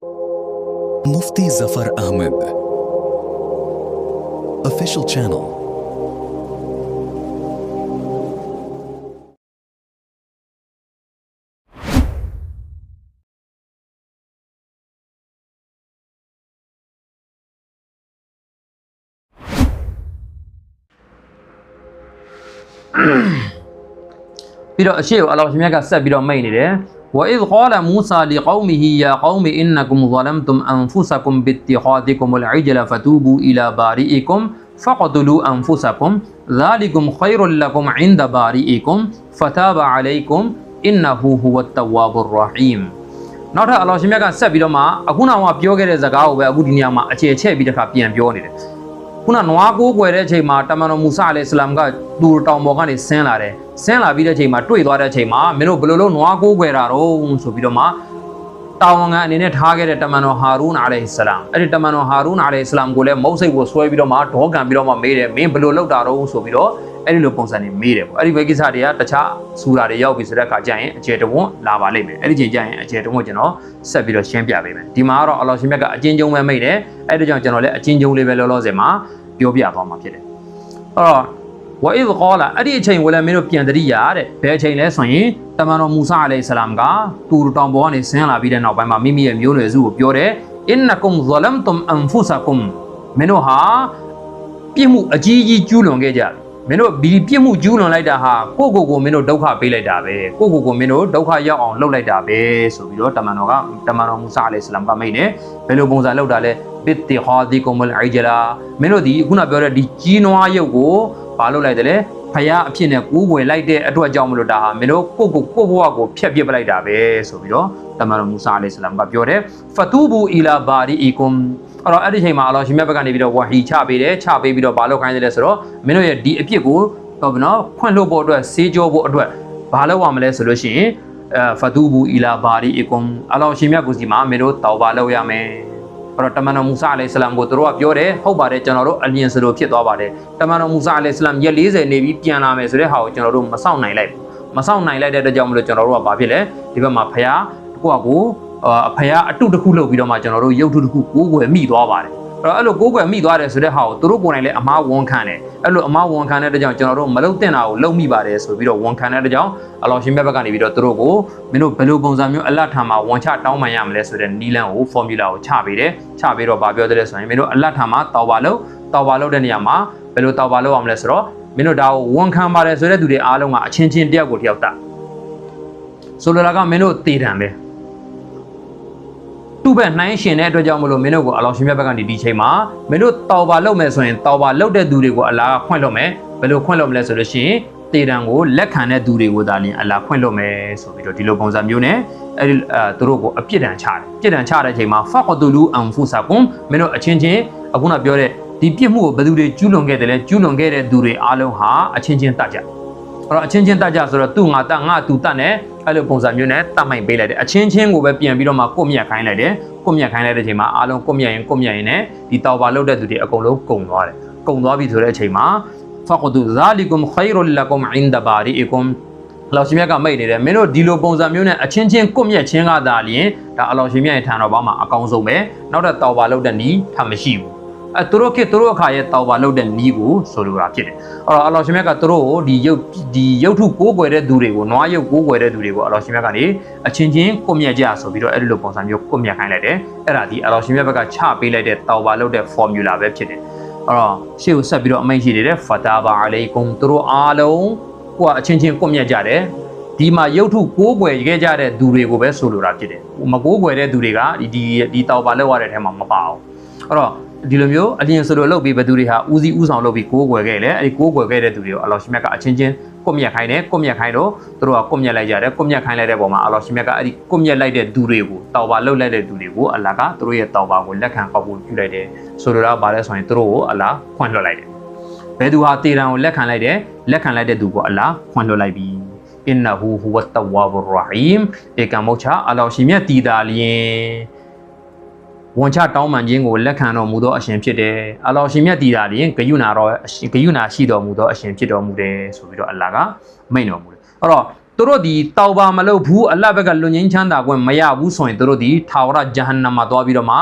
Mufti Zafar Ahmed. Official channel. ပြီးတော့အရှိကိုအလောရှင်မြတ်ကဆက်ပြီးတော့မိတ်နေတယ် ဝအိذ قال موسى لقومه يا قوم انكم ظلمتم انفسكم باتخاذكم العجل فتوبوا الى بارئكم فقتلوا انفسكم ذلكم خير لكم عند بارئكم فتاب عليكم انه هو التواب الرحيم နောက်ထပ်အလောရှင်မြတ်ကဆက်ပြီးတော့မှအခုနောက်မှပြောခဲ့တဲ့စကားကိုပဲအခုဒီနေရာမှာအခြေချဲ့ပြီးတစ်ခါပြန်ပြောနေတယ် ခုနနွားကိုးကွယ်တဲ့အချိန်မှာတမန်တော်မူဆာအလိုင်စလမ်ကသူ့တောင်ပေါ်ကနေဆင်းလာတယ်ဆင်းလာပြီးတဲ့အချိန်မှာတွေ့သွားတဲ့အချိန်မှာမင်းတို့ဘယ်လိုလုပ်နွားကိုးကွယ်တာတော့ဆိုပြီးတော့မှတာဝန်ခံအနေနဲ့ထားခဲ့တဲ့တမန်တော်ဟာရူန်အလိုင်စလမ်အဲ့ဒီတမန်တော်ဟာရူန်အလိုင်စလမ်ကိုလည်းမုတ်စိတ်ကိုဆွဲပြီးတော့မှဒေါကန်ပြီးတော့မှမေးတယ်မင်းဘယ်လိုလုပ်တာတော့ဆိုပြီးတော့ အဲ့ဒီလိုပုံစံနေမေးတယ်ပေါ့အဲ့ဒီဘယ်ကိစ္စတွေကတခြားဆူရာတွေရောက်ပြီဆိုတဲ့အခါကျရင်အကျေတဝွန်းလာပါလိမ့်မယ်အဲ့ဒီချိန်ကျရင်အကျေတဝွန်းကျွန်တော်ဆက်ပြီးတော့ရှင်းပြပေးမယ်ဒီမှာကတော့အလ္လာဟ်ရှင်မြတ်ကအချင်းချင်းပဲမိတ်တယ်အဲ့ဒါကြောင့်ကျွန်တော်လည်းအချင်းချင်းလေးပဲလောလောဆယ်မှာပြောပြသွားမှာဖြစ်တယ်အဲ့တော့ဝအိဒ်ကောလာအဲ့ဒီအချိန်ကိုလည်းမင်းတို့ပြန်တရိယာတဲ့ဘယ်အချိန်လဲဆိုရင်တမန်တော်မူဆာအလိုင်ဆလမ်ကတူတောင်ပေါ်ကနေဆင်းလာပြီးတဲ့နောက်ပိုင်းမှာမိမိရဲ့မျိုးနွယ်စုကိုပြောတယ်အင်နကုမ်ဇလမ်တုမ်အန်ဖူဆာကုမ်မင်းတို့ဟာပြစ်မှုအကြီးကြီးကျူးလွန်ခဲ့ကြတယ် မင်းတို့ဒီပြစ်မှုကျူးလွန်လိုက်တာဟာကိုယ့်ကိုယ်ကိုမင်းတို့ဒုက္ခပေးလိုက်တာပဲကိုယ့်ကိုယ်ကိုမင်းတို့ဒုက္ခရောက်အောင်လုပ်လိုက်တာပဲဆိုပြီးတော့တမန်တော်ကတမန်တော်မူဆာအလိုင်ဆလမ်ကမိတ်နေဘယ်လိုပုံစံလုပ်တာလဲဘစ်တီဟာဒီကုမ်အလ်အိဂျလာမင်းတို့ဒီခုနပြောတဲ့ဒီကြီးနွားရုပ်ကိုဘာလုပ်လိုက်တယ်လဲ ဖယားအဖြစ်နဲ့ကိုးကွယ်လိုက်တဲ့အတွက်ကြောင့်မလို့ဒါဟာမင်းတို့ကိုယ့်ကိုကိုယ့်ဘဝကိုဖျက်ပစ်ပလိုက်တာပဲဆိုပြီးတော့တမန်တော်မူဆာအလိုင်ဆလမ်ကပြောတယ်ဖတူဘူအီလာဘာရီအီကွမ်အဲ့တော့အဲ့ဒီချိန်မှာအလ္လာဟ်ရှင်မြတ်ဘက်ကနေပြီးတော့ဝါဟီချပေးတယ်ချပေးပြီးတော့ဘာလုပ်ခိုင်းတယ်လဲဆိုတော့မင်းတို့ရဲ့ဒီအဖြစ်ကိုတော့ဗနော်ခွင့်လွှတ်ဖို့အတွက်စေးကြောဖို့အတွက်ဘာလုပ်ရမလဲဆိုလို့ရှိရင်အဲဖတူဘူအီလာဘာရီအီကွမ်အလ္လာဟ်ရှင်မြတ်ကိုစီမှာမင်းတို့တောဘာလုပ်ရမယ် အဲ့တော့တမန်တော်မူဆာအလိုင်ဆလမ်ကိုတို့ကပြောတယ်ဟုတ်ပါတယ်ကျွန်တော်တို့အလျင်စလိုဖြစ်သွားပါတယ်တမန်တော်မူဆာအလိုင်ဆလမ်ရက်40နေပြီးပြန်လာမယ်ဆိုတဲ့ဟာကိုကျွန်တော်တို့မစောင့်နိုင်လိုက်ဘူးမစောင့်နိုင်လိုက်တဲ့အတွက်ကြောင့်မလို့ကျွန်တော်တို့ကဘာဖြစ်လဲဒီဘက်မှာဖယားကိုယ့်အကိုအဖယားအတုတစ်ခုလုပ်ပြီးတော့မှကျွန်တော်တို့ရုပ်ထုတစ်ခုကိုးကွယ်မိသွားပါတယ်အဲ့ တော့အဲ့လိုကိုးကွယ်မိသွားတယ်ဆိုတဲ့ဟာကိုသူတို့ကိုယ်တိုင်လည်းအမားဝန်ခံတယ်အဲ့လိုအမားဝန်ခံတဲ့အတွက်ကြောင့်ကျွန်တော်တို့မလုံတဲ့တာကိုလုံမိပါတယ်ဆိုပြီးတော့ဝန်ခံတဲ့အတွက်ကြောင့်အလောရှင်ဘက်ကနေပြီးတော့သူတို့ကိုမင်းတို့ဘယ်လိုပုံစံမျိုးအလတ်ထာမှာဝန်ချတောင်းပန်ရမလဲဆိုတဲ့နီလန်ကို formula ကိုချပေးတယ်ချပေးတော့ဗာပြောတယ်ဆိုရင်မင်းတို့အလတ်ထာမှာတောက်ပါလို့တောက်ပါလို့တဲ့နေရာမှာဘယ်လိုတောက်ပါလို့အောင်မလဲဆိုတော့မင်းတို့ဒါကိုဝန်ခံပါတယ်ဆိုတဲ့သူတွေအားလုံးကအချင်းချင်းတယောက်ကိုတယောက်တာဆိုလိုတာကမင်းတို့တည်တံပဲ သူ့ဘက်နှိုင်းရှင်တဲ့အတွက်ကြောင့်မလို့မင်းတို့ကိုအလောရှင်မြတ်ဘက်ကနေဒီချိန်မှာမင်းတို့တောက်ပါလုပ်မယ်ဆိုရင်တောက်ပါလုပ်တဲ့သူတွေကိုအလားခွင့်လို့မယ်ဘယ်လိုခွင့်လို့မလဲဆိုလို့ရှိရင်တေတံကိုလက်ခံတဲ့သူတွေကိုဒါလင်းအလားခွင့်လို့မယ်ဆိုပြီးတော့ဒီလိုပုံစံမျိုးနဲ့အဲဒီအဲသူတို့ကိုအပြစ်ဒဏ်ချတယ်ပြစ်ဒဏ်ချတဲ့အချိန်မှာဖတ်တူလူအန်ဖူဆာကွန်မင်းတို့အချင်းချင်းအခုနပြောတဲ့ဒီပြစ်မှုကိုဘယ်သူတွေကျူးလွန်ခဲ့တယ်လဲကျူးလွန်ခဲ့တဲ့သူတွေအားလုံးဟာအချင်းချင်းတတ်ကြအဲ့ တော့အချင်းချင်းတတ်ကြဆိုတော့သူ့ငါတတ်ငါသူတတ်နဲ့အဲ့လိုပုံစံမျိုးနဲ့တတ်မိုင်ပေးလိုက်တယ်အချင်းချင်းကိုပဲပြန်ပြီးတော့မှကိုမြတ်ခိုင်းလိုက်တယ်ကိုမြတ်ခိုင်းလိုက်တဲ့အချိန်မှာအားလုံးကိုမြတ်ရင်ကိုမြတ်ရင်နဲ့ဒီတောက်ပါလုတ်တဲ့သူတွေအကုန်လုံးကုံသွားတယ်ကုံသွားပြီဆိုတဲ့အချိန်မှာဖကဒူဇာလီကွမ်ခိုင်ရူလကွမ်အင်ဒဘာရီအီကွမ်အလောရှင်မြတ်ကမိတ်နေတယ်မင်းတို့ဒီလိုပုံစံမျိုးနဲ့အချင်းချင်းကိုမြတ်ချင်းကသာလျင်ဒါအလောရှင်မြတ်ရဲ့ထံတော်ဘာမှာအကောင်းဆုံးပဲနောက်တော့တောက်ပါလုတ်တဲ့နီးထမရှိဘူး အဲသူတို့ခေသူတို့အခါရဲ့တောက်ပါလုတ်တဲ့နီးကိုဆိုလိုတာဖြစ်တယ်အဲ့တော့အလောရှင်မြတ်ကသူတို့ကိုဒီရုပ်ဒီရုပ်ထုကိုးကွယ်တဲ့သူတွေကိုနွားရုပ်ကိုးကွယ်တဲ့သူတွေကိုအလောရှင်မြတ်ကနေအချင်းချင်းကိုမြတ်ကြဆိုပြီးတော့အဲ့ဒီလိုပုံစံမျိုးကိုမြတ်ခိုင်းလိုက်တယ်အဲ့ဒါဒီအလောရှင်မြတ်ဘက်ကချပေးလိုက်တဲ့တောက်ပါလုတ်တဲ့ formula ပဲဖြစ်တယ်အဲ့တော့ရှေ့ကိုဆက်ပြီးတော့အမိန့်ရှိနေတဲ့ဖတာဘာအလိကုမ်သူတို့အားလုံးကိုကအချင်းချင်းကိုမြတ်ကြတယ်ဒီမှာရုပ်ထုကိုးကွယ်ခဲ့ကြတဲ့သူတွေကိုပဲဆိုလိုတာဖြစ်တယ်မကိုးကွယ်တဲ့သူတွေကဒီဒီဒီတောက်ပါလောက်ရတဲ့ထဲမှာမပါအောင်အဲ့တော့ ဒီလိုမျိုးအလင်းဆိုလိုလုပ်ပြီးဘယ်သူတွေဟာဦးစီးဦးဆောင်လုပ်ပြီးကိုးကွယ်ခဲ့လေအဲ့ဒီကိုးကွယ်ခဲ့တဲ့သူတွေကိုအလောရှင်မြတ်ကအချင်းချင်းကွမြက်ခိုင်းတယ်ကွမြက်ခိုင်းတော့သူတို့ကကွမြက်လိုက်ကြတယ်ကွမြက်ခိုင်းလိုက်တဲ့ပုံမှာအလောရှင်မြတ်ကအဲ့ဒီကွမြက်လိုက်တဲ့သူတွေကိုတောက်ပါလှုပ်လိုက်တဲ့သူတွေကိုအလာကသူတို့ရဲ့တောက်ပါကိုလက်ခံကောက်ဖို့ပြုလိုက်တယ်ဆိုလိုတာဗါလဲဆိုရင်သူတို့ကိုအလာခွန့်လွှတ်လိုက်တယ်ဘယ်သူဟာတေတံကိုလက်ခံလိုက်တယ်လက်ခံလိုက်တဲ့သူကိုအလာခွန့်လွှတ်လိုက်ပြီအင်နဟူဟူဝတ်တဝါဘူရဟီမ်ဧကမောချာအလောရှင်မြတ်တည်တာလျင် ဝန်ချတောင်းပန်ခြင်းကိုလက်ခံတော်မူသောအရှင်ဖြစ်တယ်။အလောရှင်မြတ်တည်တာလျင်ဂယုနာတော်ဂယုနာရှိတော်မူသောအရှင်ဖြစ်တော်မူတယ်ဆိုပြီးတော့အလ္လာဟ်ကမိန့်တော်မူတယ်။အဲ့တော့သူသူတို့ဒီတောက်ပါမလုပ်ဘူးအလ္လာဟ်ဘက်ကလွန်ငင်းချမ်းသာခွင့်မရဘူးဆိုရင်သူတို့ဒီထာဝရဂျဟန္နမ်မှာသွားပြီးတော့မှ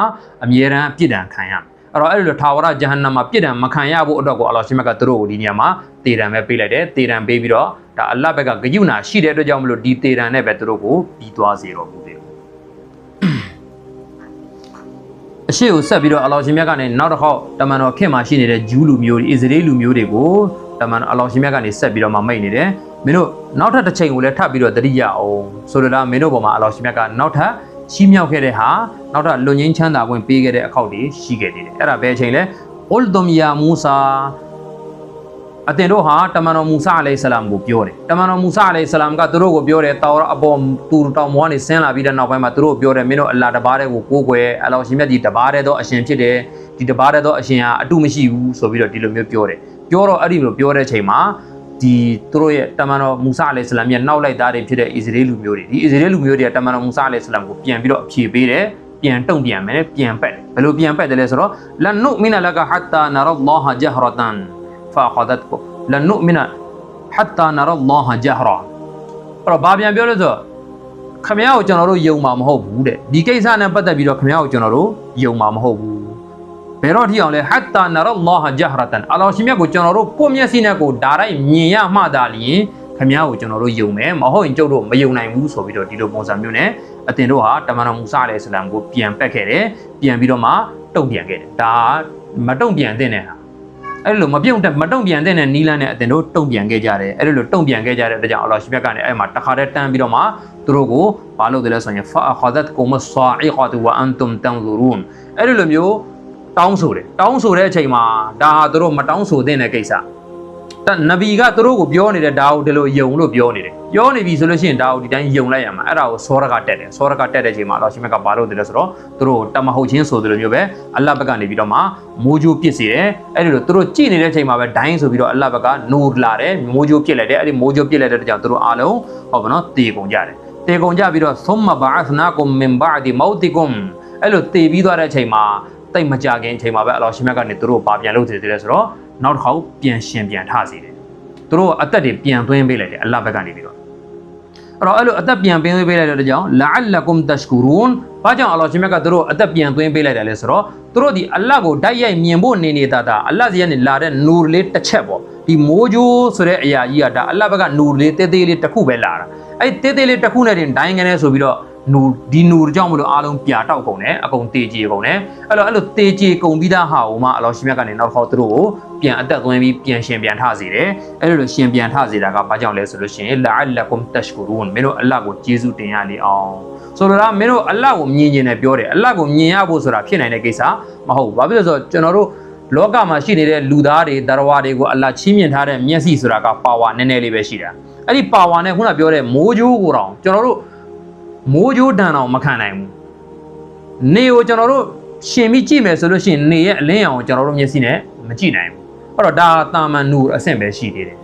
အမြဲတမ်းအပြစ်ဒဏ်ခံရမယ်အဲ့တော့အဲ့လိုထာဝရဂျဟန္နမ်မှာပြစ်ဒဏ်မခံရဖို့အတွက်ကိုအလ္လာဟ်ရှင်မကသူတို့ကိုဒီနေရာမှာတေတံပဲပေးလိုက်တယ်တေတံပေးပြီးတော့ဒါအလ္လာဟ်ဘက်ကဂယုဏရှိတဲ့အတွက်ကြောင့်မလို့ဒီတေတံနဲ့ပဲသူတို့ကိုပြီးသွားစေတော်မူတယ် အရှိကိုဆက်ပြီးတော့အလောရှင်မြတ်ကနေနောက်တစ်ခေါက်တမန်တော်ခင်မှာရှိနေတဲ့ဂျူးလူမျိုးတွေအစ္စရေးလူမျိုးတွေကိုတမန်တော်အလောရှင်မြတ်ကနေဆက်ပြီးတော့မှမိတ်နေတယ်မင်းတို့နောက်ထပ်တစ်ချိန်ကိုလည်းထပ်ပြီးတော့တတိယအောင်ဆိုလိုတာမင်းတို့ပေါ်မှာအလောရှင်မြတ်ကနောက်ထပ်ချီးမြှောက်ခဲ့တဲ့ဟာနောက်ထပ်လွန်ငင်းချမ်းသာခွင့်ပေးခဲ့တဲ့အခောက်တွေရှိခဲ့သေးတယ်အဲ့ဒါဘယ်အချိန်လဲအလ်ဒုမ်ယာမူဆာ အတင်တို့ဟာတမန်တော်မူဆာအလိုင်ဆလမ်ကိုပြောတယ်တမန်တော်မူဆာအလိုင်ဆလမ်ကသူတို့ကိုပြောတယ်တောင်အပေါ်တူတောင်မောကနေဆင်းလာပြီးတဲ့နောက်ပိုင်းမှာသူတို့ပြောတယ်မင်းတို့အလ္လာဟ်တပါးတဲ့ကိုကိုးကွယ်အလောရှင်မြတ်ဒီတပါးတဲ့သောအရှင်ဖြစ်တယ်ဒီတပါးတဲ့သောအရှင်ဟာအတုမရှိဘူးဆိုပြီးတော့ဒီလိုမျိုးပြောတယ်ပြောတော့အဲ့ဒီလိုပြောတဲ့အချိန်မှာဒီသူတို့ရဲ့တမန်တော်မူဆာအလိုင်ဆလမ်ရဲ့နောက်လိုက်သားတွေဖြစ်တဲ့အစ္စရေးလူမျိုးတွေဒီအစ္စရေးလူမျိုးတွေကတမန်တော်မူဆာအလိုင်ဆလမ်ကိုပြန်ပြီးတော့အဖြေပေးတယ်ပြန်တုံ့ပြန်မယ်ပြန်ပက်တယ်ဘယ်လိုပြန်ပက်တယ်လဲဆိုတော့လန်နုမီနလကဟတ်တာနရလောဟဂျဟရတန် ဖာခဒတ်ကိုလန်နုမီနဟတ်တာနရလောဟဂျဟရာအဲ့တော့ဘာပြန်ပြောလဲဆိုတော့ခမရကိုကျွန်တော်တို့ယုံမှာမဟုတ်ဘူးတဲ့ဒီကိစ္စနဲ့ပတ်သက်ပြီးတော့ခမရကိုကျွန်တော်တို့ယုံမှာမဟုတ်ဘူးဘယ်တော့ထိအောင်လဲဟတ်တာနရလောဟဂျဟရတန်အလ္လာဟ်ရှင်မြတ်ကိုကျွန်တော်တို့ကိုယ့်မျက်စိနဲ့ကိုဒါတိုင်းမြင်ရမှသာလျင်ခမရကိုကျွန်တော်တို့ယုံမယ်မဟုတ်ရင်ကျုပ်တို့မယုံနိုင်ဘူးဆိုပြီးတော့ဒီလိုပုံစံမျိုးနဲ့အတင်တို့ဟာတမန်တော်မူဆာအလိုင်ဆလမ်ကိုပြန်ပက်ခဲ့တယ်ပြန်ပြီးတော့မှတုံ့ပြန်ခဲ့တယ်ဒါမတုံ့ပြန်တဲ့နဲ့ဟာ အဲ့လိုမပြုတ်တဲ့မတုံ့ပြန်တဲ့နဲ့နီးလန်းနဲ့အတင်တို့တုံ့ပြန်ခဲ့ကြတယ်အဲ့လိုတုံ့ပြန်ခဲ့ကြတဲ့အတွက်ကြောင့်အလ္လာဟ်ရှိမြတ်ကနေအဲ့မှာတခါတည်းတန်းပြီးတော့မှသူတို့ကိုဘာလို့တယ်လဲဆိုရင်ဖာခဒတ်ကုမဆာအီကတ်ဝအန်တုမ်တန်ဇူရူန်အဲ့လိုမျိုးတောင်းဆိုတယ်တောင်းဆိုတဲ့အချိန်မှာဒါဟာသူတို့မတောင်းဆိုတဲ့ကိစ္စတ နဗီကသူတို့ကိုပြောနေတဲ့ဒါကိုဒီလိုယုံလို့ပြောနေတယ်ပြောနေပြီဆိုလို့ရှိရင်ဒါကိုဒီတိုင်းယုံလိုက်ရမှာအဲ့ဒါကိုစောရကတက်တယ်စောရကတက်တဲ့ချိန်မှာအလ္လာဟ်ရှင်မြတ်ကဘာလို့တယ်လဲဆိုတော့သူတို့တမဟုတ်ချင်းဆိုတယ်လို့မျိုးပဲအလ္လာဟ်ဘက်ကနေပြီးတော့မှမိုးကြိုးပစ်စီတယ်အဲ့ဒီလိုသူတို့ကြည်နေတဲ့ချိန်မှာပဲဒိုင်းဆိုပြီးတော့အလ္လာဟ်ဘက်ကနိုးလာတယ်မိုးကြိုးပစ်လိုက်တယ်အဲ့ဒီမိုးကြိုးပစ်လိုက်တဲ့ကြောင့်သူတို့အားလုံးဟောဗောနော်တေကုန်ကြတယ်တေကုန်ကြပြီးတော့သုမ္မဘာအသနာကုမ်မင်ဘာဒီမောတီကုမ်အဲ့လိုတေပြီးသွားတဲ့အချိန်မှာတိတ်မကြခင်အချိန်မှာပဲအလ္လာဟ်ရှင်မြတ်ကနေသူတို့ဘာပြန်လုပ်သေးတယ်လဲဆိုတော့ နောက်တစ်ခေါက်ပြန်ရှင်ပြန်ထစီတယ်သူတို့အသက်တွေပြန်သွင်းပေးလိုက်တယ်အလ္လာဟ်ဘက်ကနေပြီးတော့အဲ့တော့အဲ့လိုအသက်ပြန်သွင်းပေးလိုက်တဲ့ကြောင့်လာအလကုမ်တရှ်ကူရူန်ဘာကြောင့်အလ္လာဟ်ရှင်မြတ်ကသူတို့အသက်ပြန်သွင်းပေးလိုက်တယ်လဲဆိုတော့သူတို့ဒီအလ္လာဟ်ကိုတိုက်ရိုက်မြင်ဖို့နေနေတာဒါအလ္လာဟ်စီကနေလာတဲ့နူလေးတစ်ချက်ပေါ့ဒီမိုးကြိုးဆိုတဲ့အရာကြီးကဒါအလ္လာဟ်ဘက်ကနူလေးတေးသေးလေးတစ်ခုပဲလာတာအဲ့တေးသေးလေးတစ်ခုနဲ့တင်ဒိုင်းကနေဆိုပြီးတော့ နူဒီနူကြောင့်မလို့အားလုံးပြာတောက်ကုန်တယ်အကုန်တေးကြေကုန်တယ်အဲ့တော့အဲ့လိုတေးကြေကုန်ပြီးသားဟာဟိုမှာအလ္လာဟ်ရှင်မြတ်ကနေနောက်တစ်ခေါက်သူတို့ကိုပြန်အသက်သွင်းပြီးပြန်ရှင်ပြန်ထစေတယ်အဲ့လိုရှင်ပြန်ထစေတာကဘာကြောင့်လဲဆိုလို့ရှိရင်လာအလကုမ်တရှ်ကူရူန်မင်းတို့အလ္လာဟ်ကိုကျေးဇူးတင်ရလေအောင်ဆိုလိုတာမင်းတို့အလ္လာဟ်ကိုမြင်ကျင်တယ်ပြောတယ်အလ္လာဟ်ကိုမြင်ရဖို့ဆိုတာဖြစ်နိုင်တဲ့ကိစ္စမဟုတ်ဘူးဘာဖြစ်လို့လဲဆိုတော့ကျွန်တော်တို့လောကမှာရှိနေတဲ့လူသားတွေတရဝါတွေကိုအလ္လာဟ်ချီးမြှင့်ထားတဲ့မျက်စိဆိုတာကပါဝါနည်းနည်းလေးပဲရှိတာအဲ့ဒီပါဝါနဲ့ခုနပြောတဲ့မိုးကြိုးကိုတောင်ကျွန်တော်တို့ မိုးကြိုးတန်တောင်မခံနိုင်ဘူးနေကိုကျွန်တော်တို့ရှင်ပြီးကြည့်မယ်ဆိုလို့ရှိရင်နေရဲ့အလင်းရောင်ကိုကျွန်တော်တို့မျက်စိနဲ့မကြည့်နိုင်ဘူးအဲ့တော့ဒါတာမန်နူအဆင့်ပဲရှိသေးတယ်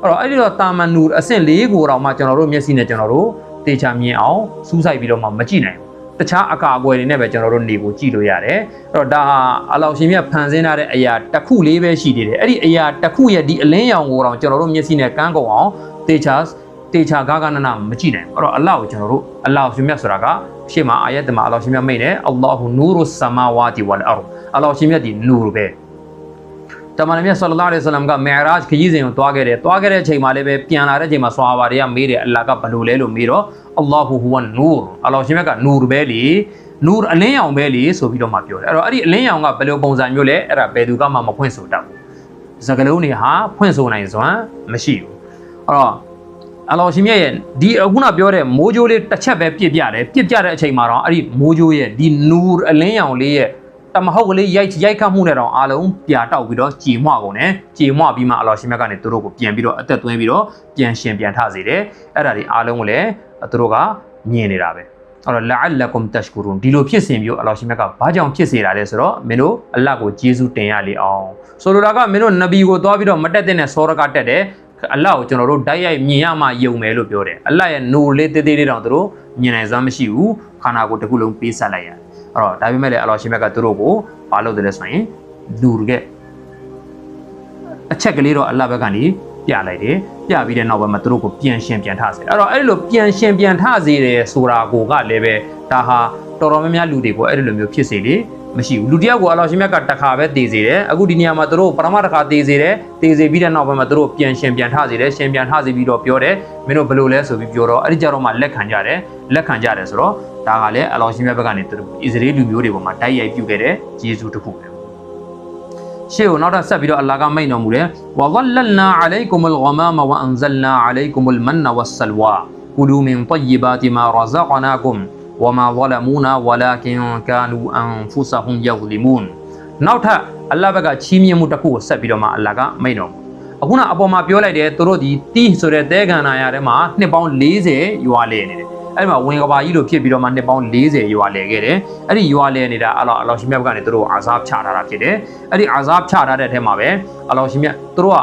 အဲ့တော့အဲ့ဒီတော့တာမန်နူအဆင့်၄ကိုတောင်မှကျွန်တော်တို့မျက်စိနဲ့ကျွန်တော်တို့တေချာမြင်အောင်စူးစိုက်ပြီးတော့မှမကြည့်နိုင်ဘူးတခြားအကာအကွယ်တွေနဲ့ပဲကျွန်တော်တို့နေကိုကြည့်လို့ရတယ်အဲ့တော့ဒါဟာအလောင်ရှင်မြတ်ဖန်ဆင်းထားတဲ့အရာတစ်ခုလေးပဲရှိသေးတယ်အဲ့ဒီအရာတစ်ခုရဲ့ဒီအလင်းရောင်ကိုတောင်ကျွန်တော်တို့မျက်စိနဲ့ကန်းကုန်အောင်တေချာ တေချာဂါဂနနာမကြည့်နိုင်ဘူးအဲ့တော့အလ္လာဟ်ကိုကျွန်တော်တို့အလ္လာဟ်ရှင်မြတ်ဆိုတာကရှေ့မှာအာယတ်တမှာအလ္လာဟ်ရှင်မြတ်မိတ်တယ်အလ္လာဟူနူရုဆမာဝါတီဝလ်အာရ်အလ္လာဟ်ရှင်မြတ်ဒီနူရပဲတမန်တော်မြတ်ဆလ္လာလဟ်အလัยဟိဝါဆလမ်ကမေရာဂျ်ခရီးစဉ်ကိုတွားခဲ့တယ်တွားခဲ့တဲ့အချိန်မှာလည်းပဲပြန်လာတဲ့အချိန်မှာဆွာဘာတွေကမေးတယ်အလ္လာဟ်ကဘယ်လိုလဲလို့မေးတော့အလ္လာဟူဟူဝန်နူရအလ္လာဟ်ရှင်မြတ်ကနူရပဲလေနူရအလင်းရောင်ပဲလေဆိုပြီးတော့မှပြောတယ်အဲ့တော့အဲ့ဒီအလင်းရောင်ကဘယ်လိုပုံစံမျိုးလဲအဲ့ဒါဘယ်သူကမှမဖွင့်ဆိုတတ်ဘူးစကလုံးတွေဟာဖွင့်ဆိုနိုင်စွမ်းမရှိဘူးအဲ့တော့ အလောရှင်မြတ်ရဲ့ဒီအခုနပြောတဲ့မိုးကြိုးလေးတစ်ချက်ပဲပြစ်ပြတယ်ပြစ်ပြတဲ့အချိန်မှာတော့အဲ့ဒီမိုးကြိုးရဲ့ဒီနူအလင်းရောင်လေးရဲ့တမဟုတ်ကလေးရိုက်ရိုက်ခတ်မှုနဲ့တော့အားလုံးပြာတောက်ပြီးတော့ကြေမွကုန်တယ်ကြေမွပြီးမှအလောရှင်မြတ်ကနေသူတို့ကိုပြန်ပြီးတော့အသက်သွင်းပြီးတော့ပြန်ရှင်ပြန်ထစေတယ်အဲ့ဒါဒီအားလုံးကိုလည်းသူတို့ကမြင်နေတာပဲအဲ့တော့လာအလကုမ်တရှ်ကူရူန်ဒီလိုဖြစ်စဉ်မျိုးအလောရှင်မြတ်ကဘာကြောင့်ဖြစ်စေတာလဲဆိုတော့မင်းတို့အလတ်ကိုကျေးဇူးတင်ရလေအောင်ဆိုလိုတာကမင်းတို့နဗီကိုသွားပြီးတော့မတက်တဲ့နဲ့စောရကတက်တယ် အလ္လာဟ်ကိုကျွန်တော်တို့တိုက်ရိုက်မြင်ရမှယုံမယ်လို့ပြောတယ်အလ္လာဟ်ရဲ့နူလေးတေးသေးလေးတောင်သူတို့မြင်နိုင်စွမ်းမရှိဘူးခန္ဓာကိုယ်တစ်ခုလုံးပေးဆက်လိုက်ရတယ်အဲ့တော့ဒါပေမဲ့လည်းအလ္လာဟ်ရှင်မြတ်ကသူတို့ကိုဘာလို့တယ်လဲဆိုရင်လူတွေကအချက်ကလေးတော့အလ္လာဟ်ဘက်ကနေပြလိုက်တယ်ပြပြီးတဲ့နောက်ပိုင်းမှာသူတို့ကိုပြန်ရှင်ပြန်ထစေအဲ့တော့အဲ့ဒီလိုပြန်ရှင်ပြန်ထစေတယ်ဆိုတာကိုကလည်းပဲဒါဟာတော်တော်များများလူတွေကိုအဲ့ဒီလိုမျိုးဖြစ်စေလေ မရှိဘူးလူတစ်ယောက်ကိုအလောရှင်မြတ်ကတစ်ခါပဲတည်စေတယ်အခုဒီနေရာမှာသူတို့ပထမတစ်ခါတည်စေတယ်တည်စေပြီးတဲ့နောက်ပိုင်းမှာသူတို့ပြန်ရှင်ပြန်ထစေတယ်ရှင်ပြန်ထစေပြီးတော့ပြောတယ်မင်းတို့ဘယ်လိုလဲဆိုပြီးပြောတော့အဲ့ဒီကြတော့မှလက်ခံကြတယ်လက်ခံကြတယ်ဆိုတော့ဒါကလည်းအလောရှင်မြတ်ဘက်ကနေသူတို့ဣသရေလလူမျိုးတွေပေါ်မှာတိုက်ရိုက်ပြုခဲ့တဲ့ယေရှုတစ်ခုပဲရှေ့ကိုနောက်ထပ်ဆက်ပြီးတော့အလ္လာဟ်ကမိန့်တော်မူတယ်ဝါဝလလနာအလိုင်ကုမလ်ဂမာမဝအန်ဇလနာအလိုင်ကုမလ်မန်နဝဆလဝါကူလူမင်တယဘာတီမာရဇကနာကုမ် وما ظلمونا ولكن كانوا انفسهم يظلمون နောက်ထပ်အလ္လာဟ်ဘက်ကချီးမြှင့်မှုတစ်ခုကိုဆက်ပြီးတော့မှအလ္လာဟ်ကမိန့်တော်မူအခုနအပေါ်မှာပြောလိုက်တယ်သူတို့ဒီတီးဆိုတဲ့တဲခန္ဓာရထဲမှာနှစ်ပေါင်း40ရွာလဲနေတယ်အဲ့ဒီမှာဝင်ကဘာကြီးလိုဖြစ်ပြီးတော့မှနှစ်ပေါင်း40ရွာလဲခဲ့တယ်အဲ့ဒီရွာလဲနေတာအလ္လာဟ်အလ္လာဟ်ရှင်မြတ်ဘက်ကနေသူတို့အာဇာဘ်ချထားတာဖြစ်တယ်အဲ့ဒီအာဇာဘ်ချထားတဲ့အထက်မှာပဲအလ္လာဟ်ရှင်မြတ်သူတို့က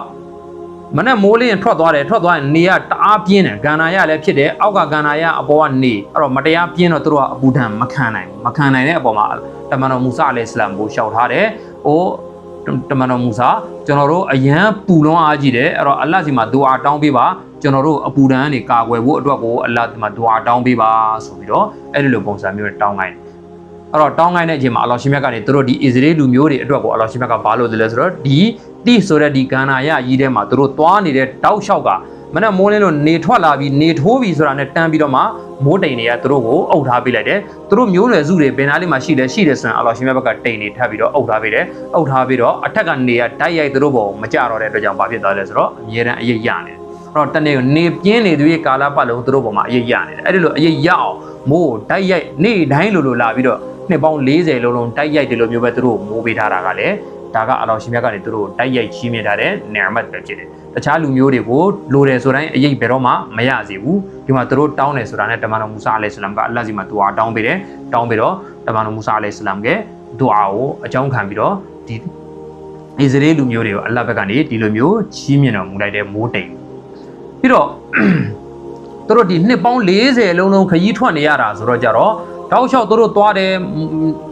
မနဲ့မိုးလင်းထွက်သွားတယ်ထွက်သွားရင်နေရတအားပြင်းတယ်ဂန္ဓာရလည်းဖြစ်တယ်အောက်ကဂန္ဓာရအပေါ်ကနေအဲ့တော့မတရားပြင်းတော့သူတို့ကအပူဒဏ်မခံနိုင်ဘူးမခံနိုင်တဲ့အပေါ်မှာတမန်တော်မူဆာအလိုင်စလမ်ကိုရှောက်ထားတယ်။အိုးတမန်တော်မူဆာကျွန်တော်တို့အရန်ပူလွန်အားကြီးတယ်အဲ့တော့အလ္လာဟ်စီမှာဒူအာတောင်းပေးပါကျွန်တော်တို့အပူဒဏ်ကနေကာကွယ်ဖို့အတွက်ကိုအလ္လာဟ်စီမှာဒူအာတောင်းပေးပါဆိုပြီးတော့အဲ့ဒီလိုပုံစံမျိုးနဲ့တောင်းခိုင်းတယ်။အဲ့တော့တောင်းခိုင်းတဲ့အချိန်မှာအလ္လာဟ်ရှင်မြတ်ကနေသူတို့ဒီအစ္စရေးလူမျိုးတွေအတွက်ကိုအလ္လာဟ်ရှင်မြတ်ကဘာလို့လဲဆိုတော့ဒီ တိဆိုတဲ့ဒီကန္နာရကြီးထဲမှာသူတို့သွားနေတဲ့တောက်လျှောက်ကမနဲ့မိုးလင်းလို့နေထွက်လာပြီးနေထိုးပြီးဆိုတာနဲ့တန်းပြီးတော့မှမိုးတိမ်တွေကသူတို့ကိုအုပ်ထားပေးလိုက်တယ်သူတို့မျိုးနွယ်စုတွေဘယ်နားလေးမှာရှိလဲရှိတယ်ဆိုရင်အလ္လာဟ်ရှင်မြတ်ဘက်ကတိမ်တွေထပ်ပြီးတော့အုပ်ထားပေးတယ်အုပ်ထားပြီးတော့အထက်ကနေရတိုက်ရိုက်သူတို့ဘောမကြတော့တဲ့အတွက်ကြောင့်ဘာဖြစ်သွားလဲဆိုတော့အမြဲတမ်းအရေးရနေတယ်အဲ့တော့တနေ့နေပြင်းနေသူရဲ့ကာလပတ်လုံးသူတို့ဘောမှာအရေးရနေတယ်အဲ့ဒီလိုအရေးရအောင်မိုးတိုက်ရိုက်နေတိုင်းလိုလိုလာပြီးတော့နှစ်ပေါင်း40လုံးလုံးတိုက်ရိုက်တယ်လို့မျိုးပဲသူတို့မိုးပေးထားတာကလည်း ဒါကအလောရှင်မြတ်ကနေသူတို့တိုက်ရိုက်ချီးမြှင့်ထားတဲ့နေရာမတ်ပဲဖြစ်တယ်။တခြားလူမျိုးတွေကိုလိုတယ်ဆိုတိုင်းအရေးဘယ်တော့မှမရစေဘူး။ဒီမှာသူတို့တောင်းတယ်ဆိုတာနဲ့တမန်တော်မူဆာအလိုင်ဆလမ်ကအလ္လာဟ်စီမှာဒူအာတောင်းပေးတယ်။တောင်းပြီးတော့တမန်တော်မူဆာအလိုင်ဆလမ်ကဒူအာကိုအကြောင်းခံပြီးတော့ဒီအစ္စရေးလူမျိုးတွေကိုအလ္လာဟ်ဘက်ကနေဒီလိုမျိုးချီးမြှင့်တော်မူလိုက်တဲ့မိုးတိမ်။ပြီးတော့သူတို့ဒီနှစ်ပေါင်း40လုံးလုံးခရီးထွက်နေရတာဆိုတော့ကြတော့ တောက်လျှောက်သူတို့သွားတယ်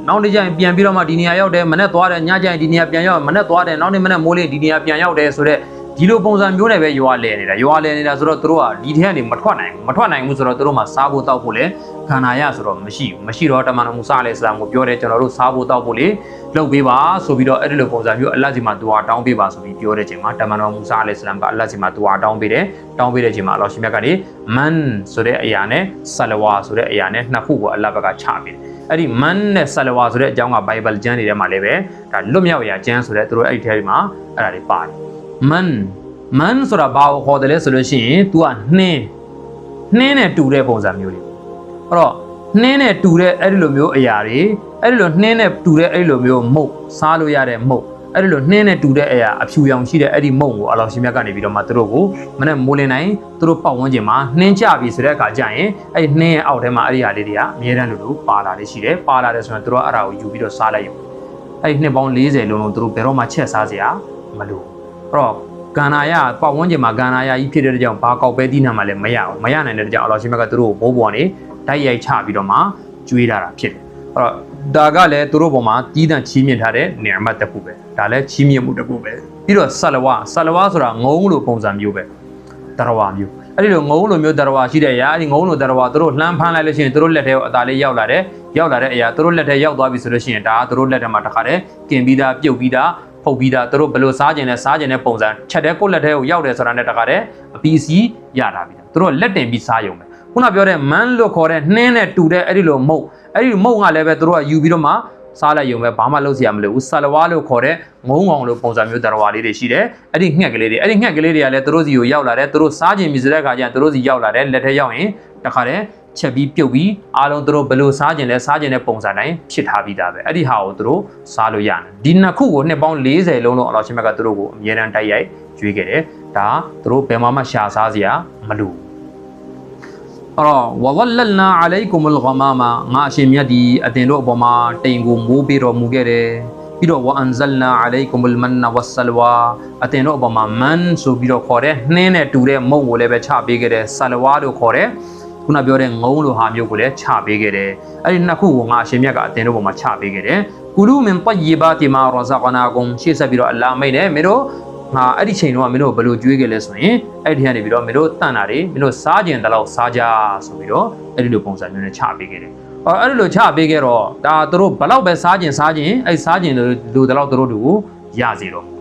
နောက်နေ့ကျရင်ပြန်ပြီးတော့မှဒီနေရာရောက်တယ်မနေ့သွားတယ်ညကျရင်ဒီနေရာပြန်ရောက်မနေ့သွားတယ်နောက်နေ့မနေ့မိုးလေးဒီနေရာပြန်ရောက်တယ်ဆိုတော့ ဒီလိုပုံစံမျိုးနဲ့ပဲရွာလဲနေတာရွာလဲနေတာဆိုတော့သူတို့ကဒီထဲကနေမထွက်နိုင်ဘူးမထွက်နိုင်ဘူးဆိုတော့သူတို့မှစားဖို့တောက်ဖို့လဲခန္ဓာရဆိုတော့မရှိဘူးမရှိတော့တမန်တော်မူဆာအလိုင်စလမ်ကိုပြောတယ်ကျွန်တော်တို့စားဖို့တောက်ဖို့လေလုပ်ပေးပါဆိုပြီးတော့အဲ့ဒီလိုပုံစံမျိုးအလ္လာဟ်စီမှာဒူအာတောင်းပေးပါဆိုပြီးပြောတဲ့အချိန်မှာတမန်တော်မူဆာအလိုင်စလမ်ကအလ္လာဟ်စီမှာဒူအာတောင်းပေးတယ်တောင်းပေးတဲ့အချိန်မှာအလ္လာဟ်ရှင်မြတ်ကနေမန်ဆိုတဲ့အရာနဲ့ဆလဝါဆိုတဲ့အရာနဲ့နှစ်ခုကိုအလ္လာဟ်ဘက်ကချပေးတယ်အဲ့ဒီမန်နဲ့ဆလဝါဆိုတဲ့အကြောင်းကဘိုင်ဘယ်ကျမ်းတွေထဲမှာလည်းပဲဒါလွတ်မြောက်ရာကျမ်းဆိုတဲ့သူတို့အဲ့ဒီထဲမှာအဲ့ဒါတွေပါတယ် မန်မန်ဆိုတာဘာကိုခေါ်တယ်လဲဆိုလို့ရှိရင် तू ကနှင်းနှင်းနဲ့တူတဲ့ပုံစံမျိုးတွေအဲ့တော့နှင်းနဲ့တူတဲ့အဲ့ဒီလိုမျိုးအရာတွေအဲ့ဒီလိုနှင်းနဲ့တူတဲ့အဲ့ဒီလိုမျိုးမုတ်စားလို့ရတဲ့မုတ်အဲ့ဒီလိုနှင်းနဲ့တူတဲ့အရာအဖြူရောင်ရှိတဲ့အဲ့ဒီမုံကိုအလောင်းရှင်မြတ်ကနေပြီးတော့မှသူတို့ကိုမနဲ့မိုးလင်းနိုင်သူတို့ပတ်ဝန်းကျင်မှာနှင်းကြပြီဆိုတဲ့အခါကျရင်အဲ့ဒီနှင်းရဲ့အောက်ထဲမှာအဲ့ဒီဟာလေးတွေကအမြဲတမ်းလိုလိုပါလာလေးရှိတယ်ပါလာတယ်ဆိုရင်သူတို့အဲ့ဒါကိုယူပြီးတော့စားလိုက်ရုံအဲ့ဒီနှစ်ပေါင်း40လုံးလုံးသူတို့ဘယ်တော့မှချက်စားစရာမလိုအဲ့ တော့ကန္နာယပတ်ဝန်းကျင်မှာကန္နာယကြီးဖြစ်တဲ့ကြောင့်ဘာကောက်ပဲတီးနှံမှလည်းမရဘူးမရနိုင်တဲ့ကြောင့်အလောင်းရှင်မြတ်ကသူတို့ကိုဘိုးဘော်နေတိုက်ရိုက်ချပြီးတော့မှကျွေးတာတာဖြစ်တယ်အဲ့တော့ဒါကလည်းသူတို့ပေါ်မှာတီးတန့်ချီးမြှင့်ထားတဲ့နေရာမတ်တစ်ခုပဲဒါလည်းချီးမြှင့်မှုတစ်ခုပဲပြီးတော့ဆလဝဆလဝဆိုတာငုံလိုပုံစံမျိုးပဲတရဝမျိုးအဲ့ဒီလိုငုံလိုမျိုးတရဝရှိတဲ့အရာအဲ့ဒီငုံလိုတရဝသူတို့လှမ်းဖမ်းလိုက်လို့ရှိရင်သူတို့လက်ထဲကိုအသာလေးရောက်လာတယ်ရောက်လာတဲ့အရာသူတို့လက်ထဲရောက်သွားပြီဆိုလို့ရှိရင်ဒါကသူတို့လက်ထဲမှာတခါတည်းกินပြီးသားပြုတ်ပြီးသား ဖုတ်ပြီးသားသူတို့ဘယ်လိုစားကျင်လဲစားကျင်တဲ့ပုံစံချက်တဲ့ကိုယ့်လက်ထဲကိုရောက်တယ်ဆိုတာနဲ့တခါတည်းအပီစီရတာပြီးသားသူတို့လက်တင်ပြီးစားရုံပဲခုနပြောတဲ့မန်းလို့ခေါ်တဲ့နှင်းနဲ့တူတဲ့အဲ့ဒီလိုမုတ်အဲ့ဒီမုတ်ကလည်းပဲသူတို့ကယူပြီးတော့မှစားလိုက်ရုံပဲဘာမှလုပ်စရာမလိုဘူးဆလဝါလို့ခေါ်တဲ့ငုံကောင်လို့ပုံစံမျိုးတရဝါလေးတွေရှိတယ်အဲ့ဒီငှက်ကလေးတွေအဲ့ဒီငှက်ကလေးတွေကလည်းသူတို့စီကိုရောက်လာတယ်သူတို့စားခြင်းမြည်စတဲ့ခါကျရင်သူတို့စီရောက်လာတယ်လက်ထဲရောက်ရင်တခါတည်း ချက်ပြီးပြုတ်ပြီးအားလုံးသူတို့ဘယ်လိုစားခြင်းလဲစားခြင်းတဲ့ပုံစံတိုင်းဖြစ်ထားပြီးသားပဲအဲ့ဒီဟာကိုသူတို့စားလို့ရတယ်ဒီနှစ်ခုကိုနှစ်ပေါင်း40လုံးလုံးအလောရှင်ဘက်ကသူတို့ကိုအမြဲတမ်းတိုက်ရိုက်ကျွေးခဲ့တယ်ဒါသူတို့ဘယ်မှာမှရှာစားစရာမလိုဘူးအဲ့တော့ဝဝလလနာအလိုင်ကုမလ်ဂမာမာငါအရှင်မြတ်ဒီအတင်တို့အပေါ်မှာတိမ်ကိုမိုးပေးတော်မူခဲ့တယ်ပြီးတော့ဝအန်ဇလနာအလိုင်ကုမလ်မန်နဝဆလဝါအတင်တို့အပေါ်မှာမန်ဆိုပြီးတော့ခေါ်တယ်နှင်းနဲ့တူတဲ့မုံကိုလည်းပဲချပေးခဲ့တယ်ဆလဝါလို့ခေါ်တယ် ခုနပြောတဲ့ငုံလိုဟာမျိုးကိုလည်းချပေးခဲ့တယ်အဲ့ဒီနှစ်ခုကိုငါအရှင်မြတ်ကအတင်တို့ပေါ်မှာချပေးခဲ့တယ်ကူလူမင်တယီဘာတီမာရဇကနာကုမ်ရှေ့ဆက်ပြီးတော့အလာမိတ်တယ်မင်းတို့ငါအဲ့ဒီချိန်တော့မင်းတို့ဘယ်လိုကြွေးခဲ့လဲဆိုရင်အဲ့ဒီကနေပြီးတော့မင်းတို့တန်တာတွေမင်းတို့စားကျင်တဲ့လောက်စားကြဆိုပြီးတော့အဲ့ဒီလိုပုံစံမျိုးနဲ့ချပေးခဲ့တယ်အော်အဲ့ဒီလိုချပေးခဲ့တော့ဒါသူတို့ဘလောက်ပဲစားကျင်စားကျင်အဲ့စားကျင်လို့လူတလောက်သူတို့တို့ရစေတော့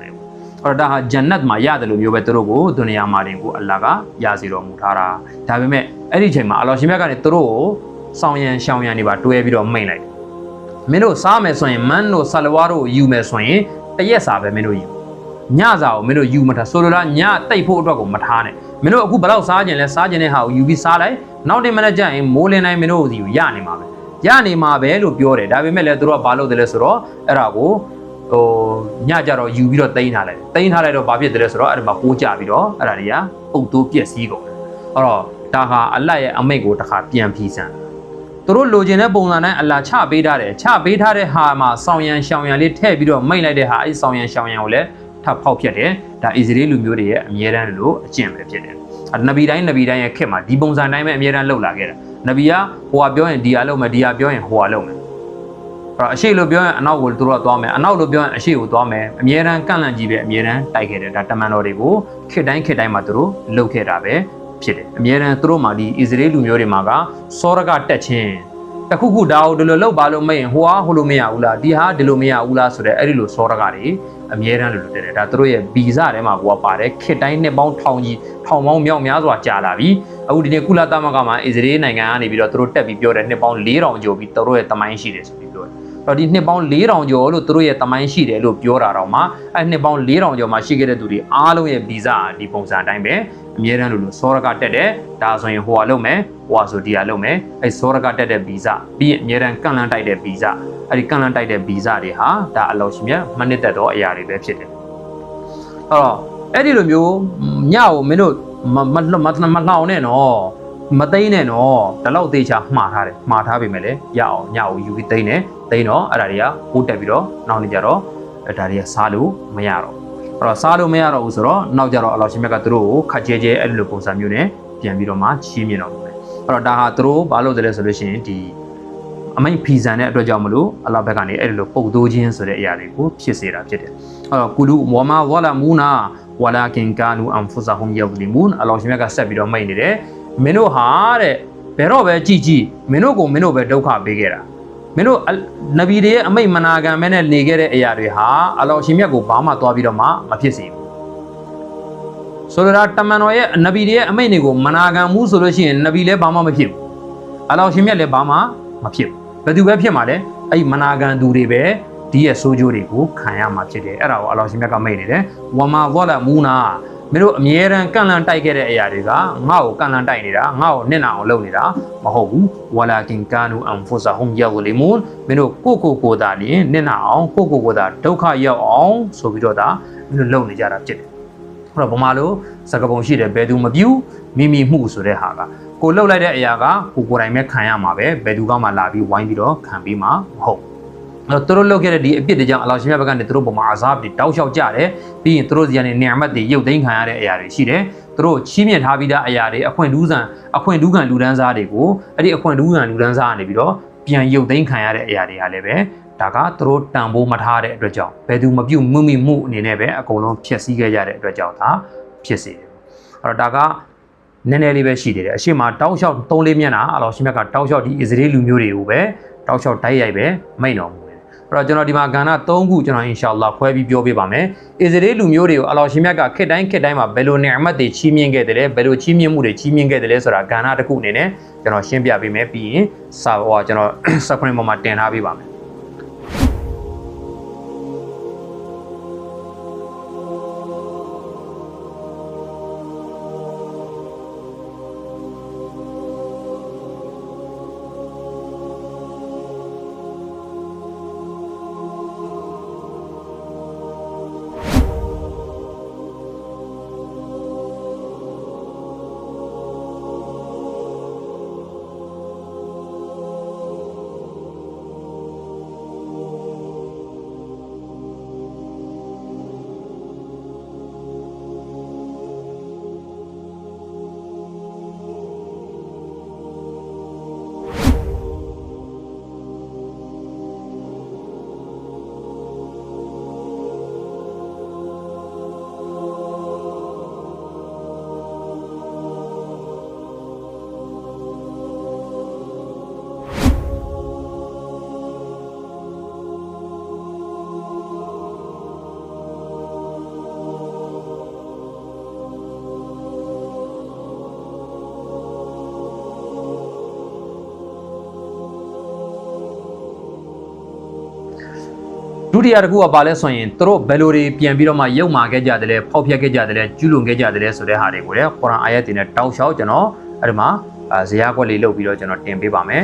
မူတယ်အဲ့တော့ဒါဟာဂျန်နတ်မှာရတယ်လို့မျိုးပဲသူတို့ကိုဒုနီယာမှာတင်ကိုအလ္လာဟ်ကရစေတော်မူထားတာဒါပေမဲ့အဲ့ဒီချိန်မှာအလ္လာဟ်ရှင်မြတ်ကနေသူတို့ကိုစောင်းရန်ရှောင်းရန်တွေပါတွဲပြီးတော့မိန့်လိုက်တယ်မင်းတို့စားမယ်ဆိုရင်မန်းတို့ဆလဝါတို့ယူမယ်ဆိုရင်တရက်စာပဲမင်းတို့ယူညစာကိုမင်းတို့ယူမထားဆိုလိုလားညတိတ်ဖို့အတွက်ကိုမထားနဲ့မင်းတို့အခုဘယ်တော့စားကြင်လဲစားကြင်တဲ့ဟာကိုယူပြီးစားလိုက်နောက်တင်မနေ့ကျရင်မိုးလင်းတိုင်းမင်းတို့စီကိုရနေမှာပဲရနေမှာပဲလို့ပြောတယ်ဒါပေမဲ့လည်းသူတို့ကဘာလုပ်တယ်လဲဆိုတော့အဲ့ဒါကို ဟိုညကြတော့ယူပြီးတော့တိန်းထားလိုက်တိန်းထားလိုက်တော့ဘာဖြစ်တယ်လဲဆိုတော့အဲ့ဒီမှာပိုးကြပြီးတော့အဲ့ဒါတွေကပုတ်တိုးပြက်စီးကုန်တယ်အဲ့တော့ဒါဟာအလတ်ရဲ့အမိတ်ကိုတစ်ခါပြန်ဖြီးစမ်းသူတို့လိုချင်တဲ့ပုံစံတိုင်းအလာချပေးထားတယ်ချပေးထားတဲ့ဟာမှာဆောင်းရန်ရှောင်းရန်လေးထည့်ပြီးတော့မိတ်လိုက်တဲ့ဟာအဲ့ဆောင်းရန်ရှောင်းရန်ကိုလည်းထပ်ဖောက်ဖြတ်တယ်ဒါအစ္စရေးလူမျိုးတွေရဲ့အမြဲတမ်းလို့အကျင့်ပဲဖြစ်တယ်အနဗီတိုင်းနဗီတိုင်းရဲ့ခက်မှာဒီပုံစံတိုင်းပဲအမြဲတမ်းလှုပ်လာခဲ့တာနဗီကဟိုကပြောရင်ဒီဟာလုပ်မယ်ဒီဟာပြောရင်ဟိုကလုပ်မယ်အဲ့ တော့အရှိလို့ပြောရင်အနောက်ကိုသူတို့ကသွားမယ်အနောက်လို့ပြောရင်အရှိကိုသွားမယ်အမြဲတမ်းကန့်လန့်ကြီးပဲအမြဲတမ်းတိုက်ခဲ့တယ်ဒါတမန်တော်တွေကိုခစ်တိုင်းခစ်တိုင်းမှာသူတို့လှုပ်ခဲ့တာပဲဖြစ်တယ်အမြဲတမ်းသူတို့မှာဒီအစ္စရေးလူမျိုးတွေမှာကစောရကတက်ချင်းတခုခုဒါကိုဒီလိုလောက်ပါလို့မရင်ဟိုဟာဟိုလိုမရဘူးလားဒီဟာဒီလိုမရဘူးလားဆိုတော့အဲ့ဒီလိုစောရကတွေအမြဲတမ်းလိုလိုတက်တယ်ဒါသူတို့ရဲ့ဗီဇထဲမှာကိုကပါတယ်ခစ်တိုင်းနှစ်ပေါင်းထောင်ကြီးထောင်ပေါင်းမြောက်များစွာကြာလာပြီအခုဒီနေ့ကုလသမဂ္ဂမှာအစ္စရေးနိုင်ငံကနေပြီးတော့သူတို့တက်ပြီးပြောတယ်နှစ်ပေါင်း4000ကျော်ပြီးသူတို့ရဲ့တမိုင်းရှိတယ်ဆိုပြီးပြော တယ်အဲ့တော့ဒီနှစ်ပေါင်း4000ကျော်လို့သူတို့ရဲ့တမိုင်းရှိတယ်လို့ပြောတာတော့မှအဲ့နှစ်ပေါင်း4000ကျော်မှာရှိခဲ့တဲ့သူတွေအားလုံးရဲ့ဗီဇဒီပုံစံအတိုင်းပဲအမြဲတမ်းလိုလိုစောရကတက်တယ်ဒါဆိုရင်ဟိုဟာလုပ်မယ်ဟိုဟာဆိုဒီဟာလုပ်မယ်အဲ့စောရကတက်တဲ့ဗီဇပြီးရင်အမြဲတမ်းကန့်လန့်တိုက်တဲ့ဗီဇအဲ့ဒီကန့်လန့်တိုက်တဲ့ဗီဇတွေဟာဒါအလောရှင်မြတ်မနစ်သက်သောအရာတွေပဲဖြစ်တယ်အဲ့တော့အဲ့ဒီလိုမျိုးညကိုမင်းတို့မမမမမလှောင်နဲ့နော် မသိမ့်နဲ့နော်ဒီလောက်သေးချာမှားထားတယ်မှားထားပြီမဲ့လေရအောင်ညကိုယူပြီးသိမ့်တယ်သိမ့်တော့အဲ့ဒါတွေကဟိုးတက်ပြီးတော့နောက်နေကြတော့အဲ့ဒါတွေကစားလို့မရတော့အဲ့တော့စားလို့မရတော့ဘူးဆိုတော့နောက်ကြတော့အလောရှင်မြတ်ကသူတို့ကိုခက်ကျဲကျဲအဲ့လိုပုံစံမျိုးနဲ့ပြန်ပြီးတော့မှချီးမြှင့်တော်မူတယ်အဲ့တော့ဒါဟာသူတို့ဘာလို့လဲဆိုလို့ရှိရင်ဒီအမိတ်ဖီဆန်တဲ့အတွက်ကြောင့်မလို့အလောဘက်ကနေအဲ့လိုပုတ်တိုးခြင်းဆိုတဲ့အရာတွေကိုဖြစ်စေတာဖြစ်တယ်အဲ့တော့ကုလူဝမာဝလာမူနာဝလာကင်ကာနူအန်ဖူဇာဟွမ်ယဗလီမွန်အလောရှင်မြတ်ကဆက်ပြီးတော့မိတ်နေတယ် မင်းတို့ဟာတဲ့ဘယ်တော့ပဲကြည်ကြည်မင်းတို့ကိုမင်းတို့ပဲဒုက္ခပေးခဲ့တာမင်းတို့နဗီတွေရဲ့အမိတ်မနာခံမဲနဲ့နေခဲ့တဲ့အရာတွေဟာအလောရှင်မြတ်ကိုဘာမှသွားပြီးတော့မှမဖြစ်စေဘူးဆိုလိုတာတမန်တော်ရဲ့နဗီတွေရဲ့အမိတ်တွေကိုမနာခံမှုဆိုလို့ရှိရင်နဗီလည်းဘာမှမဖြစ်ဘူးအလောရှင်မြတ်လည်းဘာမှမဖြစ်ဘူးဘယ်သူပဲဖြစ်မှာလဲအဲ့ဒီမနာခံသူတွေပဲဒီရဲ့ဆိုးကျိုးတွေကိုခံရမှာဖြစ်တယ်အဲ့ဒါကိုအလောရှင်မြတ်ကမိတ်နေတယ်ဝမာဝလာမူနာ မင်းတို့အမြဲတမ်းကန့်လန့်တိုက်ခဲ့တဲ့အရာတွေကငါ့ကိုကန့်လန့်တိုက်နေတာငါ့ကိုနစ်နာအောင်လုပ်နေတာမဟုတ်ဘူးဝလာကင်ကာနူအန်ဖူဆာဟွမ်ယာဝလီမွန်မင်းတို့ကိုကိုကိုသာလင်နစ်နာအောင်ကိုကိုကိုသာဒုက္ခရောက်အောင်ဆိုပြီးတော့ဒါမင်းတို့လုပ်နေကြတာဖြစ်တယ်အဲ့တော့ဗမာလိုစကားပုံရှိတယ်ဘယ်သူမပြူမိမိမှုဆိုတဲ့ဟာကကိုလှုပ်လိုက်တဲ့အရာကကိုကိုယ်တိုင်ပဲခံရမှာပဲဘယ်သူကမှလာပြီးဝိုင်းပြီးတော့ခံပြီးမှာမဟုတ်အဲ့ တော့သူတို့လုပ်ခဲ့တဲ့ဒီအပြစ်တွေကြောင့်အလောရှင်မြတ်ဘက်ကနေသူတို့ပုံမှာအဇာဘ်တွေတောက်လျှောက်ကြတယ်ပြီးရင်သူတို့စီကနေနေအမတ်တွေရုပ်သိမ်းခံရတဲ့အရာတွေရှိတယ်သူတို့ချီးမြှင့်ထားပြီးသားအရာတွေအခွင့်ဒူးဆန်အခွင့်ဒူးခံလူဒန်းစားတွေကိုအဲ့ဒီအခွင့်ဒူးခံလူဒန်းစားကနေပြီးတော့ပြန်ရုပ်သိမ်းခံရတဲ့အရာတွေကလည်းပဲဒါကသူတို့တန်ဖိုးမထားတဲ့အတွက်ကြောင့်ဘယ်သူမပြုတ်မှုမိမှုအနေနဲ့ပဲအကုန်လုံးဖျက်ဆီးခဲ့ကြတဲ့အတွက်ကြောင့်ဒါဖြစ်စေတယ်အဲ့တော့ဒါကနည်းနည်းလေးပဲရှိသေးတယ်အရှိမတောက်လျှောက်၃လေးမျက်နှာအလောရှင်မြတ်ကတောက်လျှောက်ဒီအစ္စရေးလူမျိုးတွေကိုပဲတောက်လျှောက်တိုက်ရိုက်ပဲမိန်တော်မူတယ် အဲ့တော့ကျွန်တော်ဒီမှာကဏ္ဍ၃ခုကျွန်တော်အင်ရှာအလ္လာခွဲပြီးပြောပြပါမယ်အစ္စရေးလူမျိုးတွေကိုအလောရှင်မြတ်ကခစ်တိုင်းခစ်တိုင်းမှာဘယ်လိုနေအမတ်တွေချီးမြှင့်ခဲ့တယ်လဲဘယ်လိုချီးမြှင့်မှုတွေချီးမြှင့်ခဲ့တယ်လဲဆိုတာကဏ္ဍတစ်ခုအနေနဲ့ကျွန်တော်ရှင်းပြပေးမယ်ပြီးရင်စာဟောကျွန်တော် screen ပေါ်မှာတင်ထားပေးပါမယ် တိယတစ်ခုကဘာလဲဆိုရင်သူတို့ဘယ်လိုတွေပြန်ပြီးတော့မှရုပ်မာခဲ့ကြတယ်လဲဖောက်ဖျက်ခဲ့ကြတယ်လဲကျူးလွန်ခဲ့ကြတယ်လဲဆိုတဲ့ဟာတွေကိုလည်းကုရ်အာန်အာယတ်တွေနဲ့တောက်လျှောက်ကျွန်တော်အဲ့ဒီမှာအာဇယားကွက်လေးလုပ်ပြီးတော့ကျွန်တော်တင်ပေးပါမယ်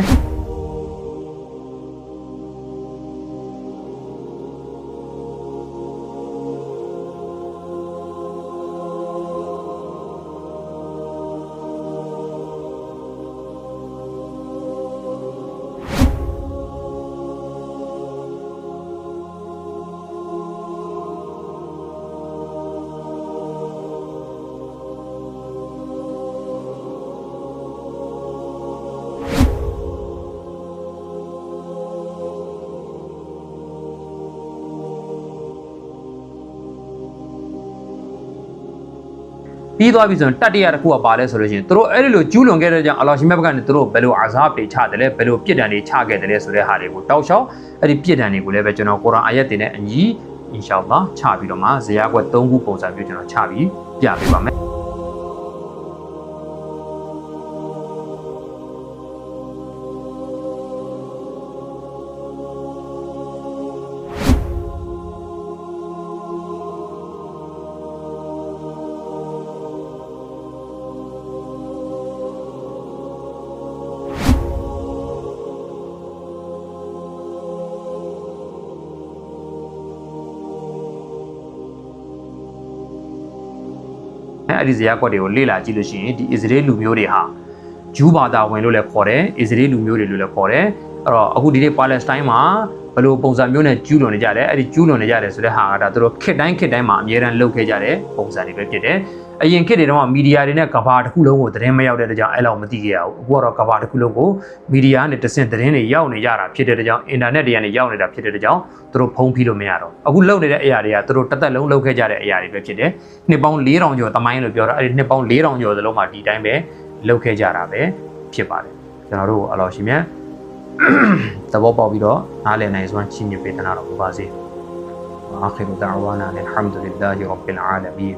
ပြီးသွားပြီဆိုရင်တတ္တရတစ်ခုကပါလဲဆိုလို့ရှိရင်သူတို့အဲ့ဒီလိုကျူးလွန်ခဲ့တဲ့ကြောင့်အလောရှင်မြတ်ဘက်ကနေသူတို့ဘယ်လိုအာဇာတွေချတယ်လဲဘယ်လိုပြစ်ဒဏ်တွေချခဲ့တယ်လဲဆိုတဲ့ဟာတွေကိုတောက်လျှောက်အဲ့ဒီပြစ်ဒဏ်တွေကိုလည်းပဲကျွန်တော်ကုရ်အာန်အာယတ်တွေနဲ့အညီအင်ရှာအလ္လာချပြီးတော့မှဇယားကွက်၃ခုပုံစံမျိုးကျွန်တော်ချပြီးပြပေးပါမယ် အဲအဲ့ဒီဇယားကွက်တွေကိုလေ့လာကြည့်လို့ရှိရင်ဒီအစ္စရေးလူမျိုးတွေဟာဂျူးဘာသာဝင်လို့လည်းခေါ်တယ်အစ္စရေးလူမျိုးတွေလို့လည်းခေါ်တယ်အဲ့တော့အခုဒီနေ့ပါလက်စတိုင်းမှာဘယ်လိုပုံစံမျိုးနဲ့ကျူးလွန်နေကြတယ်အဲ့ဒီကျူးလွန်နေကြတယ်ဆိုတဲ့ဟာကဒါသူတို့ခေတ်တိုင်းခေတ်တိုင်းမှာအများအားလုပ်ခဲ့ကြတဲ့ပုံစံတွေပဲဖြစ်တယ် အရင်ခေတ်တွေတော့မီဒီယာတွေနဲ့ကဘာတစ်ခုလုံးကိုသတင်းမရောက်တဲ့တကြောင်အဲ့လောက်မသိခဲ့ရဘူးအခုကတော့ကဘာတစ်ခုလုံးကိုမီဒီယာနဲ့တဆင့်သတင်းတွေရောက်နေကြတာဖြစ်တဲ့တကြောင်အင်တာနက်တွေကနေရောက်နေတာဖြစ်တဲ့တကြောင်သူတို့ဖုံးပြီးလို့မရတော့အခုလုပ်နေတဲ့အရာတွေကသူတို့တစ်သက်လုံးလုပ်ခဲ့ကြတဲ့အရာတွေပဲဖြစ်တယ်နှစ်ပေါင်း4000ကျော်တမိုင်းလို့ပြောတာအဲ့ဒီနှစ်ပေါင်း4000ကျော်သလုံးမှာဒီတိုင်းပဲလုပ်ခဲ့ကြတာပဲဖြစ်ပါတယ်ကျွန်တော်တို့အလောရှိမြတ်သဘောပေါက်ပြီးတော့နားလည်နိုင်စွမ်းချင်းမြပေးတနာတော်မူပါစေ وآخر دعوانا أن الحمد لله رب العالمين